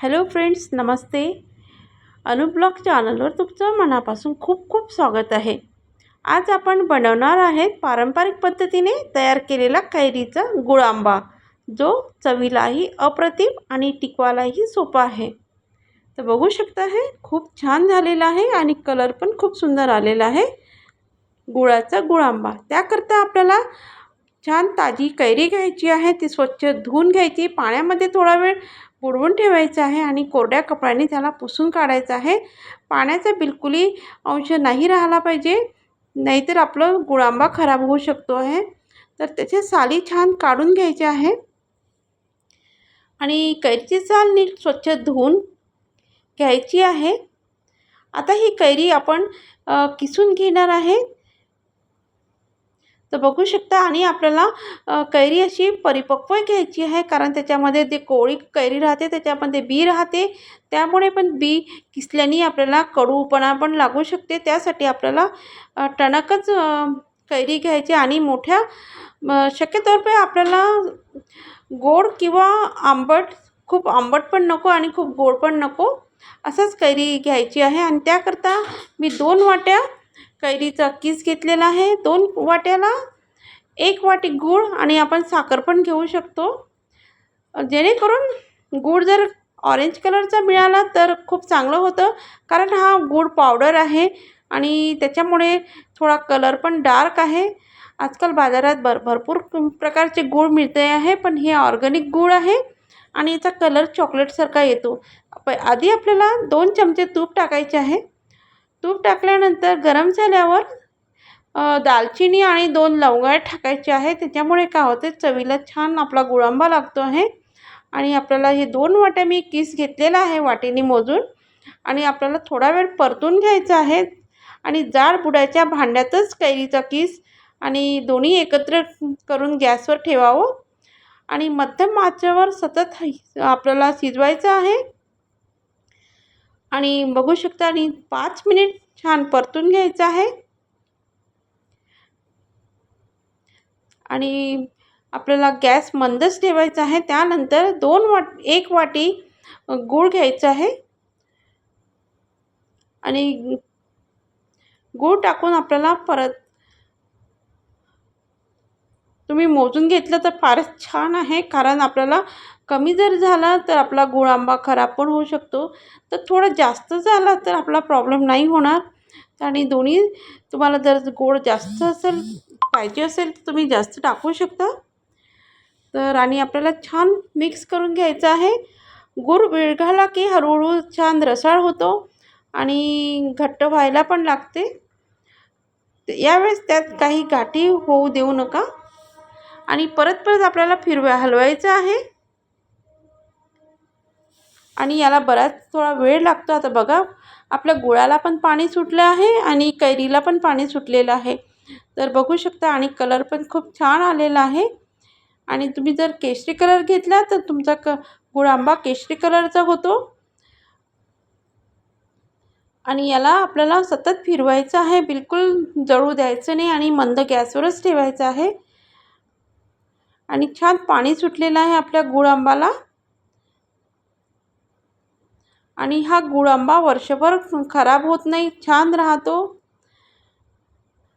Hello friends नमस्ते. अनुब्लॉग चॅनलवर तुमचं मनापासून खूप खूप स्वागत आहे. आज आपण बनवणार आहेत पारंपरिक पद्धतीने तयार केलेला कैरीचा गुळांबा जो चवीलाही अप्रतिम आणि टिकवायलाही सोपा आहे. तर बघू शकता हे खूप छान झालेला आहे आणि कलर पण खूप सुंदर आलेला आहे. गुळाचा गुळांबा त्याकरता आपल्याला छान ताजी कैरी घ्यायची आहे. ती स्वच्छ धुवून घ्यायची. पाण्यामध्ये थोडा वेळ बुडवून ठेवायचं आहे आणि कोरड्या कपड्याने त्याला पुसून काढायचं आहे. पाण्याचा बिलकुलही अंश नाही राहिला पाहिजे नाहीतर आपलं गुळांबा खराब होऊ शकतो आहे. तर त्याचे साली छान काढून घ्यायचे आहे. आणि कैरीची साल नीट स्वच्छ धुवून घ्यायची आहे. आता ही कैरी आपण किसून घेणार आहे. तर बघू शकता आणि आपल्याला कैरी अशी परिपक्व घ्यायची आहे कारण त्याच्यामध्ये जे कोळी कैरी राहते त्याच्यामध्ये बी राहते. त्यामुळे पण बी किसल्याने आपल्याला कडूपणा पण लागू शकते. त्यासाठी आपल्याला टणकच कैरी घ्यायची आणि मोठ्या शक्यतोपे आपल्याला गोड किंवा आंबट खूप आंबट पण नको आणि खूप गोड पण नको असंच कैरी घ्यायची आहे. आणि त्याकरता मी दोन वाट्या कैरीचा किस घेतलेला आहे? दोन वाट्याला? एक वाटी गूळ आणि आपण साखर पण घेऊ शकतो. जेणेकरून गूळ जर ऑरेंज कलरचा मिळाला तर खूप चांगलं होतं कारण हा गूळ पावडर आहे आणि त्याच्यामुळे थोडा कलर पण डार्क आहे. आजकाल बाजारात भर भरपूर प्रकारचे गूळ मिळते आहे पण हे ऑर्गॅनिक गूळ आहे आणि याचा कलर चॉकलेटसारखा येतो. प आधी आपल्याला दोन चमचे तूप टाकायचे आहे. तूप टाकल्यानंतर गरम झाल्यावर दालचिनी आणि दोन लवंगा टाकायचे आहे त्याच्यामुळे काय होते चवीला छान आपला गुळांबा लागतो आहे. आणि आपल्याला हे दोन वाट्या मी किस घेतलेला आहे वाटीने मोजून. आणि आपल्याला थोडा वेळ परतून घ्यायचा आहे. आणि जाड बुडाच्या भांड्यातच कैरीचा किस आणि दोन्ही एकत्र करून गॅसवर ठेवावं. आणि मध्यम आचेवर सतत आपल्याला शिजवायचं आहे. आणि बघू शकता आणि पाच मिनिट छान परतून घ्यायचं आहे. आणि आपल्याला गॅस मंदच ठेवायचा आहे. त्यानंतर दोन वाट एक वाटी गूळ घ्यायचं आहे. आणि गूळ टाकून आपल्याला परत तुम्ही मोजून घेतलं तर फारच छान आहे. कारण आपल्याला कमी जर झाला तर आपला गुळ आंबा खराब पण होऊ शकतो. तर थोडं जास्त झाला तर आपला प्रॉब्लेम नाही होणार. आणि दोन्ही तुम्हाला जर गोड जास्त असेल पाहिजे असेल तर तुम्ही जास्त टाकू शकता. तर आणि आपल्याला छान मिक्स करून घ्यायचं आहे. गूळ विरघाला की हळूहळू छान रसाळ होतो आणि घट्ट व्हायला पण लागते. यावेळेस त्यात काही गाठी होऊ देऊ नका. आणि परत परत आपल्याला फिरवा हलवायचं आहे. आणि याला बराच थोडा वेळ लागतो आता बघा. आपल्या गुळाला पण पाणी सुटलं आहे आणि कैरीला पण पाणी सुटलेलं आहे. तर बघू शकता आणि कलर पण खूप छान आलेला आहे. आणि तुम्ही जर केशरी कलर घेतला तर तुमचा क गुळ आंबा केशरी कलरचा होतो. आणि याला आपल्याला सतत फिरवायचं आहे. बिलकुल जळू द्यायचं नाही आणि मंद गॅसवरच ठेवायचं आहे. आणि छान पाणी सुटलेलं आहे आपल्या गुळ आंबाला. आणि हा गुळ आंबा वर्षभर खराब होत नाही छान राहतो.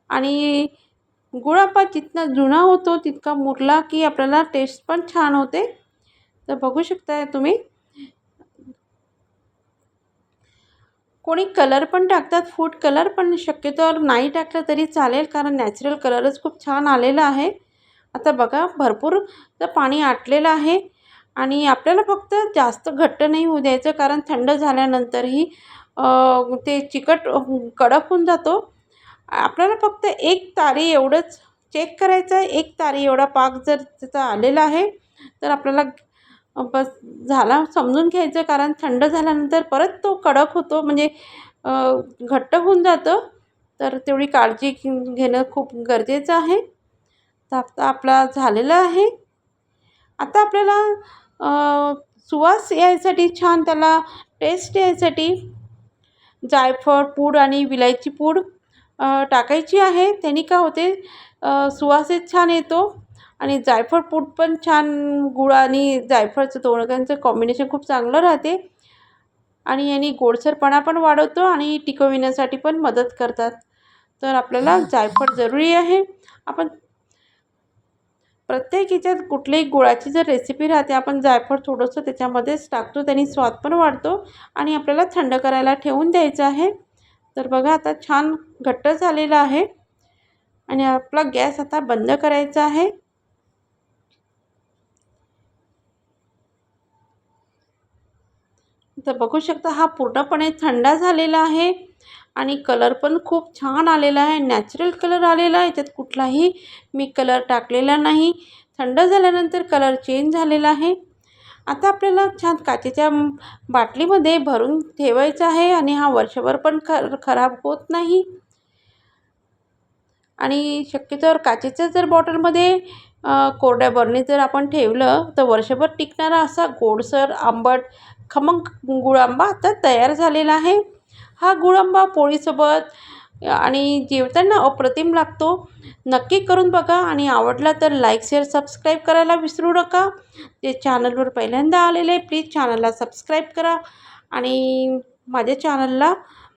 आणि गुळ आंबा जितना जुना होतो तितका मुरला की आपल्याला टेस्ट पण छान होते. तर बघू शकता तुम्ही. कोणी कलर पण टाकतात फूड कलर पण शक्यतोवर नाही टाकलं तरी चालेल कारण नॅचरल कलरच खूप छान आलेला आहे. आता बघा भरपूर पाणी आटलेलं आहे आणि आपल्याला फक्त जास्त घट्ट नाही होऊ द्यायचं कारण थंड झाल्यानंतरही ते चिकट कडक होऊन जातो. आपल्याला फक्त एक तारी एवढंच चेक करायचं आहे. एक तारी एवढा पाक जर त्याचा आलेला आहे तर आपल्याला बस झाला समजून घ्यायचं कारण थंड झाल्यानंतर परत तो कडक होतो म्हणजे घट्ट होऊन जातं. तर तेवढी काळजी घेणं खूप गरजेचं आहे. तापता आपला झालेला आहे. आता आपल्याला सुवास यायसाठी छान त्याला टेस्ट यायसाठी जायफळ पूड आणि विलायची पूड टाकायची आहे. त्यांनी काय होते सुवासच छान येतो आणि जायफळ पूड पण छान गुळ आणि जायफळचं दोघांचं कॉम्बिनेशन खूप चांगलं राहते. आणि यांनी गोडसरपणा पण वाढवतो आणि टिकविण्यासाठी पण मदत करतात. तर आपल्याला जायफळ जरुरी आहे. आपण प्रत्येक याच्यात कुठल्याही गुळाची जर रेसिपी राहते आपण जायफळ थोडंसं त्याच्यामध्येच टाकतो त्याने स्वाद पण वाढतो आणि आपल्याला थंड करायला ठेवून द्यायचं आहे. तर बघा आता छान घट्ट झालेलं आहे आणि आपला गॅस आता बंद करायचा आहे. तर बघू शकता हा पूर्णपणे थंड झालेला आहे आणि कलर पण खूप छान आलेला आहे. नॅचरल कलर आलेला आहे. याच्यात कुठलाही मी कलर टाकलेला नाही. थंड झाल्यानंतर कलर चेंज झालेला आहे. आता आपल्याला छान काचेच्या बाटलीमध्ये भरून ठेवायचं आहे आणि हा वर्षभर पण ख खराब होत नाही. आणि शक्यतोवर काचेच्या जर बॉटलमध्ये कोरड्या बरणीत जर आपण ठेवलं तर वर्षभर टिकणारा असा गोडसर आंबट खमंग गुळांबा आता तयार झालेला आहे. हा गुळांबा पोळीसोबत आणि जेवताना अप्रतिम लागतो. नक्की करून बघा आणि आवडला तर लाईक शेअर सबस्क्राईब करायला विसरू नका. ते चॅनलवर पहिल्यांदा आलेले प्लीज चॅनलला सबस्क्राईब करा. आणि माझ्या चॅनलला